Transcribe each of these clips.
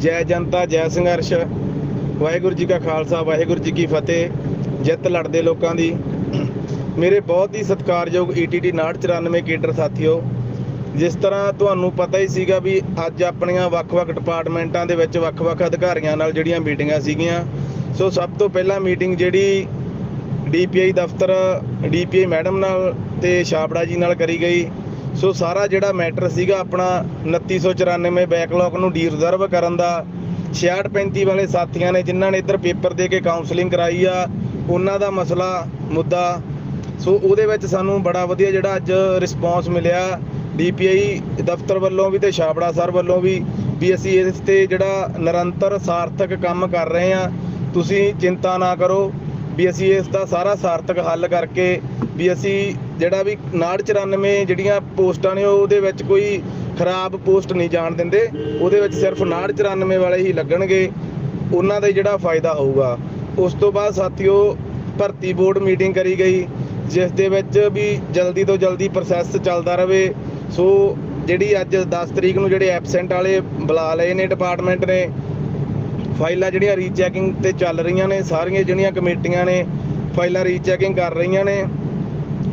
ਜੈ ਜਨਤਾ, ਜੈ ਸੰਘਰਸ਼। ਵਾਹਿਗੁਰੂ ਜੀ ਕਾ ਖਾਲਸਾ, ਵਾਹਿਗੁਰੂ ਜੀ ਕੀ ਫਤਿਹ। ਜਿੱਤ ਲੜਦੇ ਲੋਕਾਂ ਦੀ। ਮੇਰੇ ਬਹੁਤ ਹੀ ਸਤਿਕਾਰਯੋਗ E ETT 994 ਕੇਡਰ ਸਾਥੀਓ, ਜਿਸ ਤਰ੍ਹਾਂ ਤੁਹਾਨੂੰ ਪਤਾ ਹੀ ਸੀਗਾ ਵੀ ਅੱਜ ਆਪਣੀਆਂ ਵੱਖ-ਵੱਖ ਡਿਪਾਰਟਮੈਂਟਾਂ ਦੇ ਵਿੱਚ ਵੱਖ-ਵੱਖ ਅਧਿਕਾਰੀਆਂ ਨਾਲ ਜਿਹੜੀਆਂ ਮੀਟਿੰਗਾਂ ਸੀਗੀਆਂ। ਸੋ ਸਭ ਤੋਂ ਪਹਿਲਾਂ ਮੀਟਿੰਗ ਜਿਹੜੀ ਡੀਪੀਆਈ ਦਫ਼ਤਰ ਡੀਪੀਆਈ ਮੈਡਮ ਨਾਲ ਤੇ ਛਾਬੜਾ ਜੀ ਨਾਲ ਕਰੀ ਗਈ। ਸੋ ਸਾਰਾ ਜਿਹੜਾ ਮੈਟਰ ਸੀਗਾ ਆਪਣਾ 2994 ਬੈਕਲੌਗ ਨੂੰ ਡੀਰਿਜ਼ਰਵ ਕਰਨ ਦਾ। 6635 ਵਾਲੇ ਸਾਥੀਆਂ ਨੇ ਜਿਨ੍ਹਾਂ ਨੇ ਇੱਧਰ ਪੇਪਰ ਦੇ ਕੇ ਕਾਉਂਸਲਿੰਗ ਕਰਾਈ ਆ, ਉਹਨਾਂ ਦਾ ਮਸਲਾ, ਮੁੱਦਾ। ਸੋ ਉਹਦੇ ਵਿੱਚ ਸਾਨੂੰ ਬੜਾ ਵਧੀਆ ਜਿਹੜਾ ਅੱਜ ਰਿਸਪੌਂਸ ਮਿਲਿਆ। ਡੀਪੀਆਈ ਦਫ਼ਤਰ ਵੱਲੋਂ ਵੀ ਤੇ ਛਾਬੜਾ ਸਰ ਵੱਲੋਂ ਵੀ ਵੀ ਅਸੀਂ ਇਸ ਤੇ ਜਿਹੜਾ ਨਿਰੰਤਰ ਸਾਰਥਕ ਕੰਮ ਕਰ ਰਹੇ ਆ। ਤੁਸੀਂ ਚਿੰਤਾ ਨਾ ਕਰੋ, ਵੀ ਅਸੀਂ ਇਸ ਦਾ ਸਾਰਾ ਸਾਰਥਕ ਹੱਲ ਕਰਕੇ ਵੀ ਅਸੀਂ ਜਿਹੜਾ ਵੀ 994 ਜਿਹੜੀਆਂ ਪੋਸਟਾਂ ਨੇ ਉਹਦੇ ਵਿੱਚ ਕੋਈ ਖਰਾਬ ਪੋਸਟ ਨਹੀਂ ਜਾਣ ਦਿੰਦੇ, ਉਹਦੇ ਵਿੱਚ ਸਿਰਫ 994 ਵਾਲੇ ਹੀ ਲੱਗਣਗੇ, ਉਹਨਾਂ ਦਾ ਹੀ ਜਿਹੜਾ ਫਾਇਦਾ ਹੋਊਗਾ। ਉਸ ਤੋਂ ਬਾਅਦ ਸਾਥੀਓ, ਭਰਤੀ ਬੋਰਡ ਮੀਟਿੰਗ ਕਰੀ ਗਈ, ਜਿਸ ਦੇ ਵਿੱਚ ਵੀ ਜਲਦੀ ਤੋਂ ਜਲਦੀ ਪ੍ਰੋਸੈਸ ਚੱਲਦਾ ਰਹੇ ਸੋ ਜਿਹੜੀ ਅੱਜ 10 ਤਰੀਕ ਨੂੰ ਜਿਹੜੇ ਐਬਸੈਂਟ ਵਾਲੇ ਬੁਲਾ ਲਏ ਨੇ ਡਿਪਾਰਟਮੈਂਟ ਨੇ, ਫਾਈਲਾਂ ਜਿਹੜੀਆਂ ਰੀਚੈਕਿੰਗ ਤੇ ਚੱਲ ਰਹੀਆਂ ਨੇ, ਸਾਰੀਆਂ ਜਿਹੜੀਆਂ ਕਮੇਟੀਆਂ ਨੇ, ਫਾਈਲਾਂ ਰੀਚੈਕਿੰਗ ਕਰ ਰਹੀਆਂ ਨੇ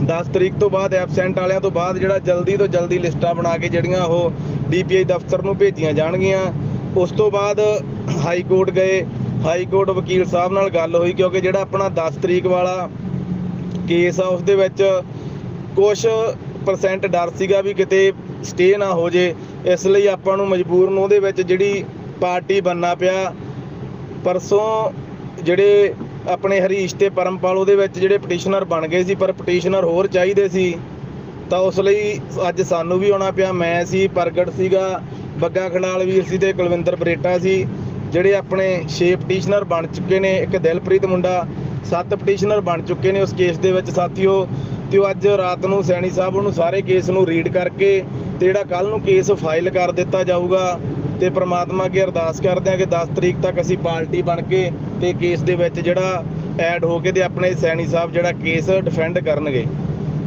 10 ਤਰੀਕ ਤੋਂ ਬਾਅਦ ਐਬਸੈਂਟ ਵਾਲਿਆਂ ਤੋਂ ਬਾਅਦ ਜਿਹੜਾ ਜਲਦੀ ਤੋਂ ਜਲਦੀ ਲਿਸਟਾਂ ਬਣਾ ਕੇ ਜਿਹੜੀਆਂ ਉਹ ਡੀਪੀਆਈ ਦਫ਼ਤਰ ਨੂੰ ਭੇਜੀਆਂ ਜਾਣਗੀਆਂ। ਉਸ ਤੋਂ ਬਾਅਦ ਹਾਈ ਕੋਰਟ ਗਏ। ਹਾਈ ਕੋਰਟ ਵਕੀਲ ਸਾਹਿਬ ਨਾਲ ਗੱਲ ਹੋਈ ਕਿਉਂਕਿ ਜਿਹੜਾ ਆਪਣਾ 10 ਤਰੀਕ ਵਾਲਾ ਕੇਸ ਆ, ਉਸ ਦੇ ਵਿੱਚ ਕੁਝ ਪਰਸੈਂਟ ਡਰ ਸੀਗਾ ਵੀ ਕਿਤੇ ਸਟੇ ਨਾ ਹੋ ਜੇ। ਇਸ ਲਈ ਆਪਾਂ ਨੂੰ ਮਜ਼ਬੂਰ ਨੂੰ ਉਹਦੇ ਵਿੱਚ ਜਿਹੜੀ ਪਾਰਟੀ ਬੰਨਾ ਪਿਆ। ਪਰਸੋਂ ਜਿਹੜੇ ਆਪਣੇ ਹਰੀਸ਼ ਤੇ ਪਰਮਪਾਲ ਉਹਦੇ ਵਿੱਚ ਜਿਹੜੇ ਪਟੀਸ਼ਨਰ ਬਣ ਗਏ ਸੀ, ਪਰ ਪਟੀਸ਼ਨਰ ਹੋਰ ਚਾਹੀਦੇ ਸੀ, ਤਾਂ ਉਸ ਲਈ ਅੱਜ ਸਾਨੂੰ ਵੀ ਆਉਣਾ ਪਿਆ। ਮੈਂ ਸੀ, ਪ੍ਰਗਟ ਸੀਗਾ, ਬੱਗਾ ਖੜਾਲ ਵੀਰ ਸੀ ਤੇ ਕੁਲਵਿੰਦਰ ਬਰੇਟਾ ਸੀ, ਜਿਹੜੇ ਆਪਣੇ 6 ਪਟੀਸ਼ਨਰ ਬਣ ਚੁੱਕੇ ਨੇ, ਇੱਕ ਦਿਲਪ੍ਰੀਤ ਮੁੰਡਾ 7 ਪਟੀਸ਼ਨਰ ਬਣ ਚੁੱਕੇ ਨੇ ਉਸ ਕੇਸ ਦੇ ਵਿੱਚ ਸਾਥੀਓ, ਤੇ ਉਹ ਅੱਜ ਰਾਤ ਨੂੰ ਸੈਣੀ ਸਾਹਿਬ ਉਹਨੂੰ ਸਾਰੇ ਕੇਸ ਨੂੰ ਰੀਡ ਕਰਕੇ ਤੇ ਜਿਹੜਾ ਕੱਲ ਨੂੰ ਕੇਸ ਫਾਈਲ ਕਰ ਦਿੱਤਾ ਜਾਊਗਾ ਤੇ ਪ੍ਰਮਾਤਮਾ ਅੱਗੇ ਅਰਦਾਸ ਕਰਦੇ ਹਾਂ ਕਿ 10 ਤਰੀਕ ਤੱਕ ਅਸੀਂ ਪਾਰਟੀ ਬਣ ਕੇ ਤੇ ਕੇਸ ਦੇ ਵਿੱਚ ਜਿਹੜਾ ਐਡ ਹੋ ਕੇ ਤੇ ਆਪਣੇ ਸੈਣੀ ਸਾਹਿਬ ਜਿਹੜਾ ਕੇਸ ਡਿਫੈਂਡ ਕਰਨਗੇ।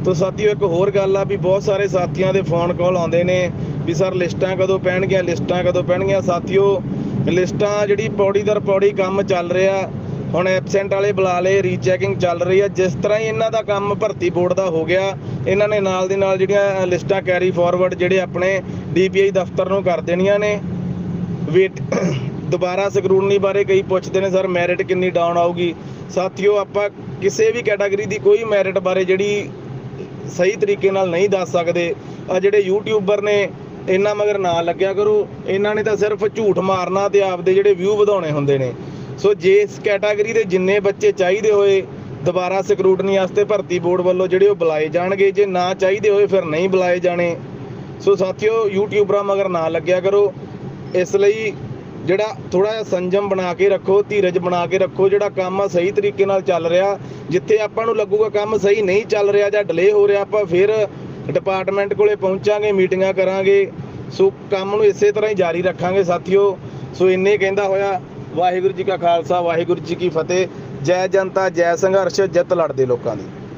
ਤੋ ਸਾਥੀਓ, ਇੱਕ ਹੋਰ ਗੱਲ ਆ ਵੀ ਬਹੁਤ ਸਾਰੇ ਸਾਥੀਆਂ ਦੇ ਫੋਨ ਕਾਲ ਆਉਂਦੇ ਨੇ ਵੀ ਸਰ ਲਿਸਟਾਂ ਕਦੋਂ ਪੈਣਗੀਆਂ, ਲਿਸਟਾਂ ਕਦੋਂ ਪੈਣਗੀਆਂ? ਸਾਥੀਓ, ਲਿਸਟਾਂ ਜਿਹੜੀ ਪੌੜੀ ਦਰ ਪੌੜੀ ਕੰਮ ਚੱਲ ਰਿਹਾ, ਹੁਣ ਐਬਸੈਂਟ ਵਾਲੇ ਬੁਲਾ ਲਏ ਰੀਚੈਕਿੰਗ ਚੱਲ ਰਹੀ ਆ, ਜਿਸ ਤਰ੍ਹਾਂ ਹੀ ਇਹਨਾਂ ਦਾ ਕੰਮ ਭਰਤੀ ਬੋਰਡ ਦਾ ਹੋ ਗਿਆ, ਇਹਨਾਂ ਨੇ ਨਾਲ ਦੀ ਨਾਲ ਜਿਹੜੀਆਂ ਲਿਸਟਾਂ ਕੈਰੀ ਫਾਰਵਰਡ ਜਿਹੜੇ ਆਪਣੇ ਡੀਪੀਆਈ ਦਫ਼ਤਰ ਨੂੰ ਕਰ ਦੇਣੀਆਂ ਨੇ। ਵੇਟ ਦੁਬਾਰਾ ਸਕਰੂਟਨੀ ਬਾਰੇ ਕਈ ਪੁੱਛਦੇ ਨੇ ਸਰ ਮੈਰਿਟ ਕਿੰਨੀ ਡਾਊਨ ਆਊਗੀ? ਸਾਥੀਓ, ਆਪਾਂ ਕਿਸੇ ਵੀ ਕੈਟਾਗਰੀ ਦੀ ਕੋਈ ਮੈਰਿਟ ਬਾਰੇ ਜਿਹੜੀ ਸਹੀ ਤਰੀਕੇ ਨਾਲ ਨਹੀਂ ਦੱਸ ਸਕਦੇ ਆ ਜਿਹੜੇ ਯੂਟਿਊਬਰ ਨੇ, ਇਹਨਾਂ ਮਗਰ ਨਾ ਲੱਗਿਆ ਕਰੋ। ਇਹਨਾਂ ਨੇ ਤਾਂ ਸਿਰਫ ਝੂਠ ਮਾਰਨਾ ਤੇ ਆਪਦੇ ਜਿਹੜੇ ਵਿਊ ਵਧਾਉਣੇ ਹੁੰਦੇ ਨੇ। ਸੋ ਜੇ ਇਸ ਕੈਟਾਗਰੀ ਦੇ ਜਿੰਨੇ ਬੱਚੇ ਚਾਹੀਦੇ ਹੋਏ ਦੁਬਾਰਾ ਸਕਰੂਟਨੀ ਵਾਸਤੇ ਭਰਤੀ ਬੋਰਡ ਵੱਲੋਂ ਜਿਹੜੇ ਉਹ ਬੁਲਾਏ ਜਾਣਗੇ, ਜੇ ਨਾ ਚਾਹੀਦੇ ਹੋਏ ਫਿਰ ਨਹੀਂ ਬੁਲਾਏ ਜਾਣੇ। ਸੋ ਸਾਥੀਓ ਯੂਟਿਊਬਰਾਂ ਮਗਰ ਨਾ ਲੱਗਿਆ ਕਰੋ। ਇਸ ਲਈ ਜਿਹੜਾ ਥੋੜਾ ਜਿਹਾ ਸੰਜਮ ਬਣਾ ਕੇ ਰੱਖੋ, ਧੀਰਜ ਬਣਾ ਕੇ ਰੱਖੋ, ਜਿਹੜਾ ਕੰਮ ਆ ਸਹੀ ਤਰੀਕੇ ਨਾਲ ਚੱਲ ਰਿਹਾ। ਜਿੱਥੇ ਆਪਾਂ ਨੂੰ ਲੱਗੂਗਾ ਕੰਮ ਸਹੀ ਨਹੀਂ ਚੱਲ ਰਿਹਾ ਜਾਂ ਡਿਲੇ ਹੋ ਰਿਹਾ, ਆਪਾਂ ਫਿਰ ਡਿਪਾਰਟਮੈਂਟ ਕੋਲੇ ਪਹੁੰਚਾਂਗੇ ਮੀਟਿੰਗਾਂ ਕਰਾਂਗੇ। ਸੋ ਕੰਮ ਨੂੰ ਇਸੇ ਤਰ੍ਹਾਂ ਹੀ ਜਾਰੀ ਰੱਖਾਂਗੇ ਸਾਥੀਓ। ਸੋ ਇੰਨੇ ਕਹਿੰਦਾ ਹੋਇਆ, ਵਾਹਿਗੁਰੂ ਜੀ ਕਾ ਖਾਲਸਾ, ਵਾਹਿਗੁਰੂ ਜੀ ਕੀ ਫਤਿਹ। ਜੈ ਜਨਤਾ, ਜੈ ਸੰਘਰਸ਼, ਜਿੱਤ ਲੜਦੇ ਲੋਕਾਂ ਦੀ।